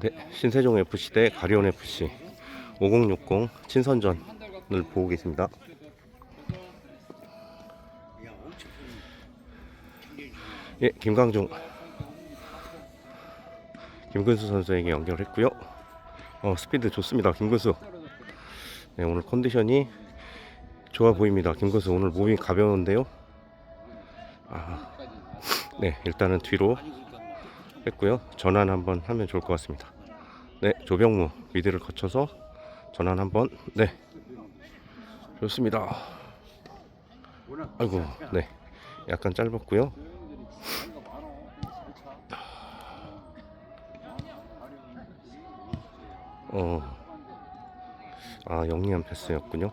네, 신세종 FC 대 가리온 FC 5060 친선전을 보고 계십니다. 예, 김강중 김근수 선수에게 연결했고요. 어, 스피드 좋습니다. 김근수. 네, 오늘 컨디션이 좋아 보입니다. 김근수 오늘 몸이 가벼운데요. 아, 네, 일단은 뒤로 했고요. 전환 한번 하면 좋을 것 같습니다. 네, 조병무 미드를 거쳐서 전환 한번. 네, 좋습니다. 아이고, 네, 약간 짧았고요. 어, 아 영리한 패스였군요.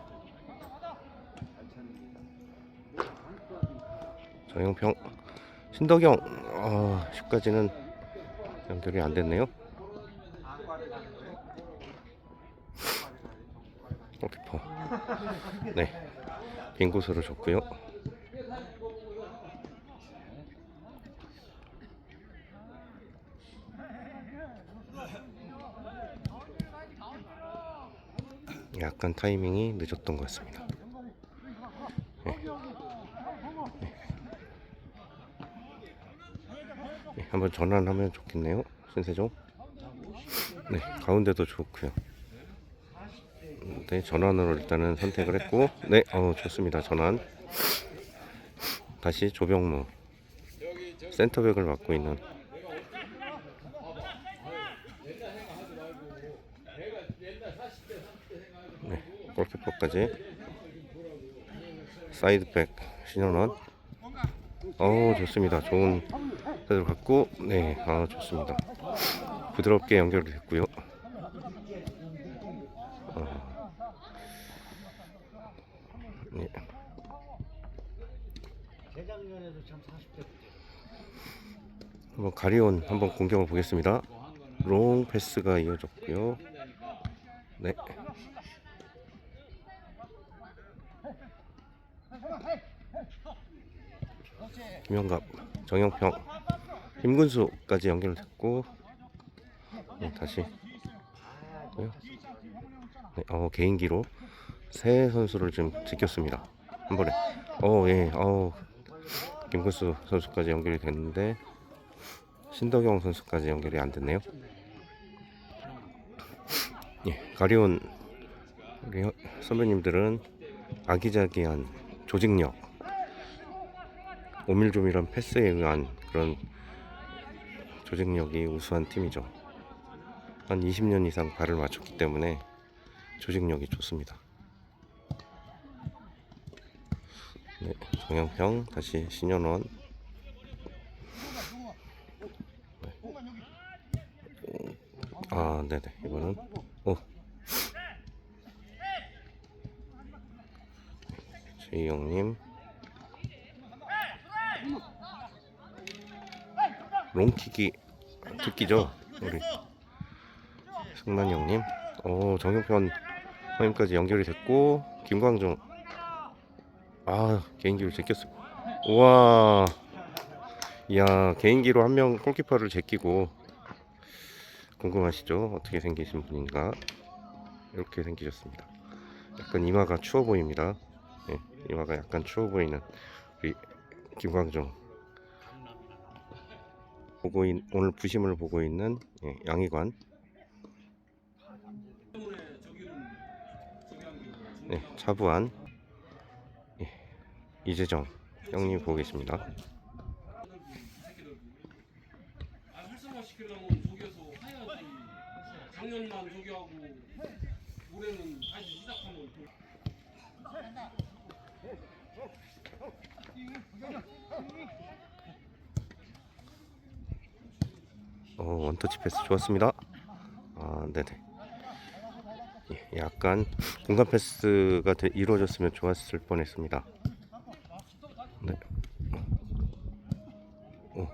정영평, 신덕영, 아 10까지는 연결이 안 됐네요. 골키퍼, 네, 빈 곳으로 줬고요. 약간 타이밍이 늦었던 것 같습니다. 네. 네. 네, 한번 전환하면 좋겠네요. 신세종. 네, 가운데도 좋고요. 네, 전환으로 일단은 선택을 했고, 네, 어 좋습니다. 전환. 다시 조병무. 센터백을 맡고 있는 네, 골키퍼까지 사이드백 신현원 어우 좋습니다 좋은 갖고 네 아 좋습니다. 부드럽게 연결이 됐고요. 어, 네. 재작년에도 참 40대 한번 가리온 한번 공격을 보겠습니다. 롱 패스가 이어졌고요. 네. 김영갑, 정영평, 김근수까지 연결됐고 네, 다시 네, 어, 개인기로 세 선수를 지금 지켰습니다. 한 번에. 어, 예, 어, 김근수 선수까지 연결이 됐는데 신덕영 선수까지 연결이 안 됐네요. 예, 가리온 우리 선배님들은 아기자기한 조직력 오밀조밀한 패스에 의한 그런 조직력이 우수한 팀이죠. 한 20년 이상 발을 맞췄기 때문에 조직력이 좋습니다. 네, 정영평 다시 신현원 네. 아 네네 이거는 오 최희영님 롱킥이 특기죠 우리. 승만이 형님. 오 정영편 형님까지 연결이 됐고 김광중. 아 개인기로 제꼈어 우와. 이야 개인기로 한 명 골키퍼를 제끼고 궁금하시죠? 어떻게 생기신 분인가? 이렇게 생기셨습니다. 약간 이마가 추워 보입니다. 예, 이마가 약간 추워 보이는 우리 김광중 보고 있, 오늘 부심을 보고 있는 예, 양희관 네, 차부한 예, 이재정 형님 해야지. 작년만 저기 하고 올해는 다시 시작하면 또 어, 원터치 패스 좋았습니다. 아 네네. 예, 약간 공간 패스가 되- 이루어졌으면 좋았을 뻔했습니다. 네. 오.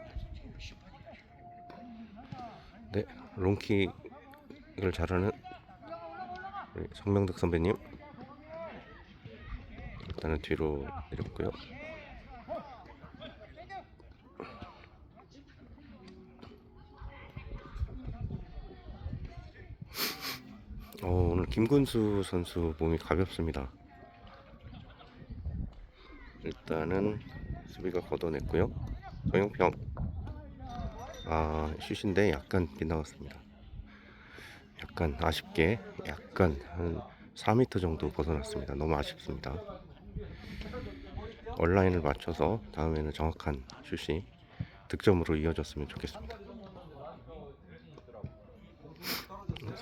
네 롱킥을 잘하는 성명덕 선배님. 일단은 뒤로 내렸고요 오늘 김근수 선수 몸이 가볍습니다. 일단은 수비가 걷어냈고요. 정영평 아 슛인데 약간 빗나갔습니다. 약간 아쉽게 약간 한 4m 정도 벗어났습니다. 너무 아쉽습니다. 온라인을 맞춰서 다음에는 정확한 슛이 득점으로 이어졌으면 좋겠습니다.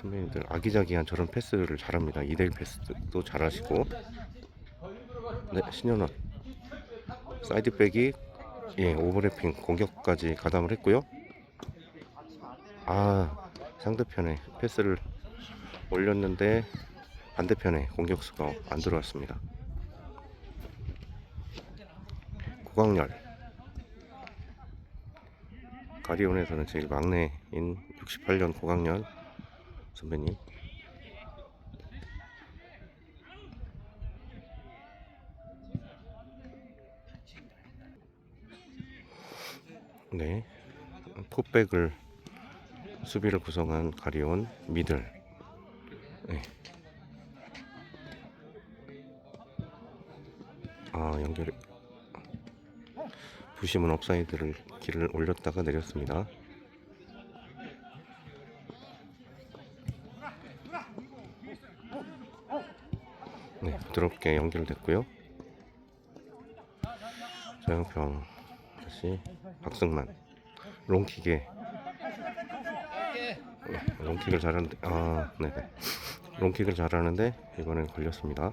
선배님들 아기자기한 저런 패스를 잘합니다. 2대1 패스도 잘하시고 네 신현원 사이드백이 예 오버래핑 공격까지 가담을 했고요. 아 상대편에 패스를 올렸는데 반대편에 공격수가 안 들어왔습니다. 고강렬 가리온에서는 제일 막내인 68년 고강렬 선배님? 네. 포백을 수비를 구성한 가리온 미들. 네. 아 연결. 부심은 업사이드를 길을 올렸다가 내렸습니다 부드럽게 연결됐고요. 자영평 다시 박승만 롱킥에 네, 롱킥을 잘하는데 아 네, 롱킥을 잘하는데 이번엔 걸렸습니다.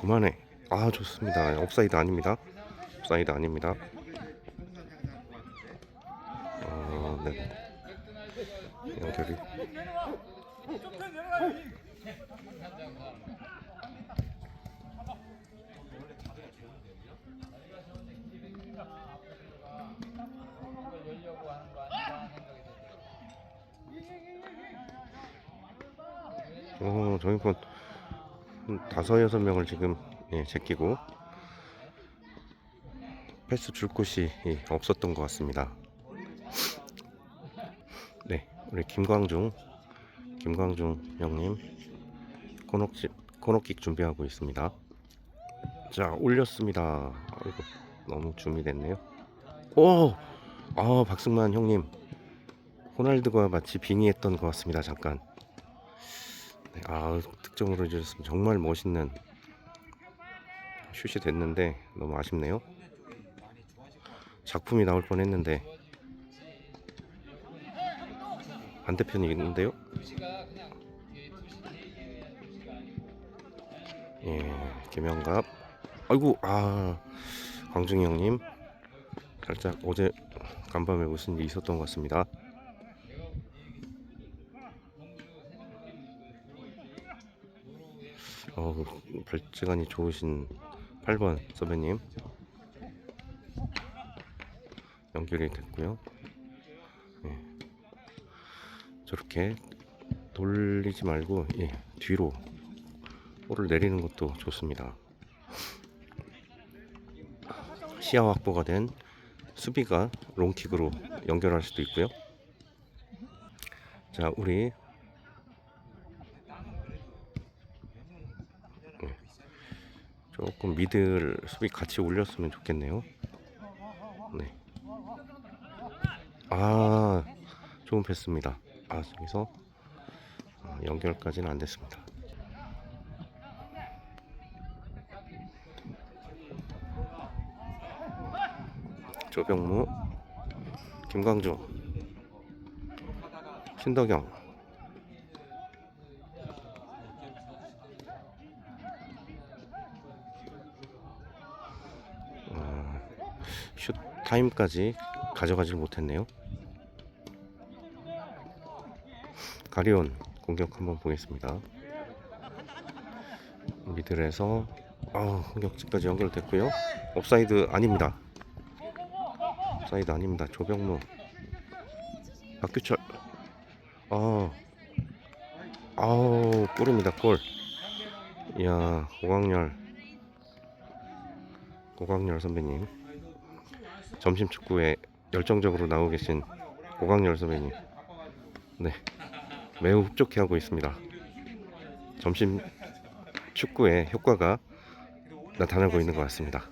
그만해. 아 좋습니다. 업사이드 아닙니다. 업사이드 아닙니다. 아 네. 연결이 어, 저희건 한 다섯 여섯 명을 지금 예, 제끼고 패스 줄 곳이 예, 없었던 것 같습니다. 네, 우리 김광중, 김광중 형님 코너킥 코너킥 준비하고 있습니다. 자, 올렸습니다. 아이고, 너무 줌이 됐네요. 오, 아 박승만 형님, 호날두가 마치 빙의했던 것 같습니다. 잠깐. 네, 아 득점으로 이어졌으면 정말 멋있는 슛이 됐는데 너무 아쉽네요. 작품이 나올 뻔했는데 반대편이 있는데요. 예, 김영갑. 아이고 아 광중이 형님 살짝 어제 간밤에 무슨 일이 있었던 것 같습니다. 어, 발재간이 좋으신 8번 선배님 연결이 됐고요. 예. 저렇게 돌리지 말고 예, 뒤로 볼을 내리는 것도 좋습니다. 시야 확보가 된 수비가 롱킥으로 연결할 수도 있고요. 자, 우리 조금 미들 수비 같이 올렸으면 좋겠네요. 네. 아, 좋은 패스입니다. 아, 저기서 아, 연결까지는 안 됐습니다. 조병무, 김광중, 신덕영, 타임까지 가져가질 못했네요. 가리온 공격 한번 보겠습니다. 미들에서 아, 공격지까지 연결됐고요. 옵사이드 아닙니다. 옵사이드 아닙니다. 조병무, 박규철. 아, 아우 골입니다. 골. 이야 고광렬, 고광렬 선배님. 점심 축구에 열정적으로 나오고 계신 고강렬 선배님. 네. 매우 흡족해 하고 있습니다. 점심 축구의 효과가 나타나고 있는 것 같습니다.